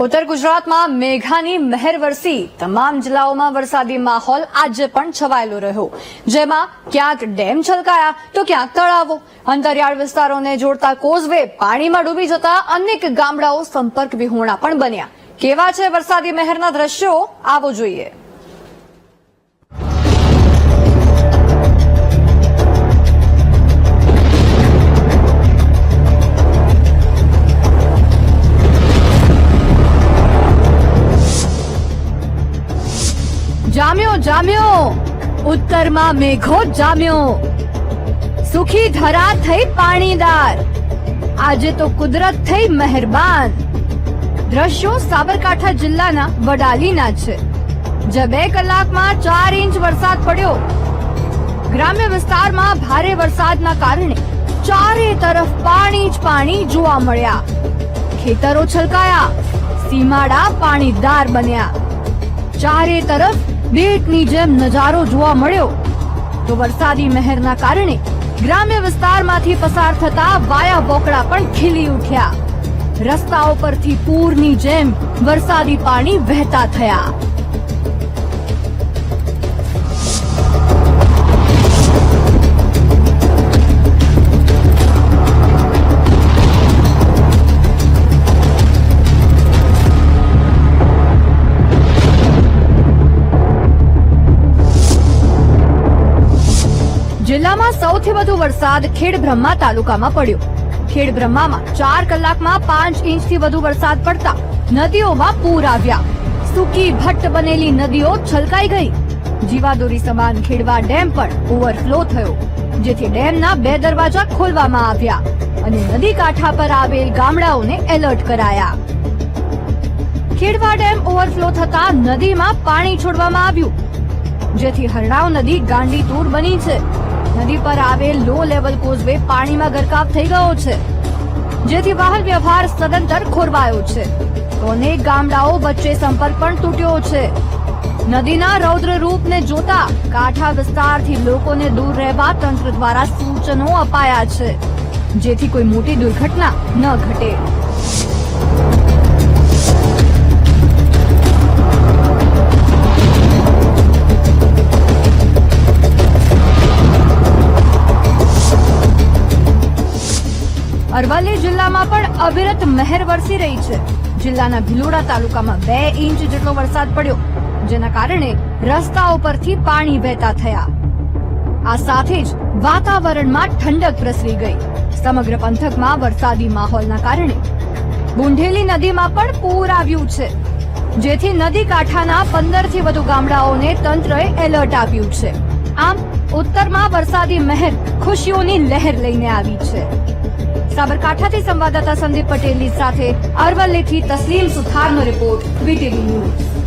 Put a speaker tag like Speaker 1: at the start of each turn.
Speaker 1: ઉત્તર ગુજરાતમાં મેઘાની મહેર વરસી. તમામ જિલ્લાઓમાં વરસાદી માહોલ આજે પણ છવાયેલો રહ્યો. જેમાં ક્યાંક ડેમ છલકાયા તો ક્યાંક તળાવો. અંતરિયાળ વિસ્તારોને જોડતા કોઝવે પાણીમાં ડૂબી જતા અનેક ગામડાઓ સંપર્ક વિહોણા પણ બન્યા. કેવા છે વરસાદી મહેરના દ્રશ્યો? આવો જોઈએ. જામ્યો જામ્યો. ઉત્તરમાં મેઘો જામ્યો. સુખી ધરા થઈ પાણીદાર. આજે તો કુદરત થઈ મહેરબાન. દ્રશ્યો સાબરકાંઠા જિલ્લાના વડાલીના છે. જે બે કલાકમાં ચાર ઇંચ વરસાદ પડ્યો. ગ્રામ્ય વિસ્તારમાં ભારે વરસાદના કારણે ચારે તરફ પાણી જ પાણી જોવા મળ્યા. ખેતરો છલકાયા. સીમાડા પાણીદાર બન્યા. ચારે તરફ બેટની જેમ નજારો જોવા મળ્યો. તો વરસાદી મહેરના કારણે ગ્રામ્ય વિસ્તારમાંથી પસાર થતા વાયા બોકડા પણ ખીલી ઉઠ્યા. રસ્તાઓ પરથી પૂરની જેમ વરસાદી પાણી વહેતા થયા. જિલ્લામાં સૌથી વધુ વરસાદ ખેડબ્રહ્મા તાલુકામાં પડ્યો. ખેડબ્રહ્મામાં ચાર કલાકમાં પાંચ ઇંચથી વધુ વરસાદ પડતા નદીઓમાં પૂર આવ્યા. સૂકી ભટ્ટ બનેલી નદીઓ છલકાઈ ગઈ. જીવાદોરી સમાન ખેડવા ડેમ પણ ઓવરફ્લો થયો, જેથી ડેમના બે દરવાજા ખોલવામાં આવ્યા અને નદી કાંઠા પર આવેલ ગામડાઓને એલર્ટ કરાયા. ખેડવા ડેમ ઓવરફ્લો થતા નદીમાં પાણી છોડવામાં આવ્યું, જેથી હરણાવ નદી ગાંડી તૂર બની છે. નદી પર આવેલ લો લેવલ કોઝવે પાણીમાં ગરકાવ થઈ ગયો છે. જેથી વાહન વ્યવહાર સદંતર ખોરવાયો છે. અનેક ગામડાઓ વચ્ચે સંપર્ક પણ તૂટ્યો છે. નદીના રૌદ્ર રૂપને જોતા કાંઠા વિસ્તારથી લોકોને દૂર રહેવા તંત્ર દ્વારા સૂચનો અપાયા છે. જેથી કોઈ મોટી દુર્ઘટના ન ઘટે. અરવલ્લી જિલ્લામાં પણ અવિરત મહેર વરસી રહી છે. જિલ્લાના ભિલોડા તાલુકામાં બે ઇંચ જેટલો વરસાદ પડ્યો, જેના કારણે રસ્તાઓ પરથી પાણી વહેતા થયા. આ સાથે જ વાતાવરણમાં ઠંડક પ્રસરી ગઈ. સમગ્ર પંથકમાં વરસાદી માહોલના કારણે બુંઢેલી નદીમાં પણ પૂર આવ્યું છે, જેથી નદી કાંઠાના પંદરથી વધુ ગામડાઓને તંત્રએ એલર્ટ આપ્યું છે. આમ, ઉત્તરમાં વરસાદી મહેર ખુશીઓની લહેર લઈને આવી છે. સાબરકાંઠાથી સંવાદદાતા સંદીપ પટેલની સાથે અરવલ્લીથી તસલીમ સુથારનો રિપોર્ટ વીટીવી ન્યૂઝ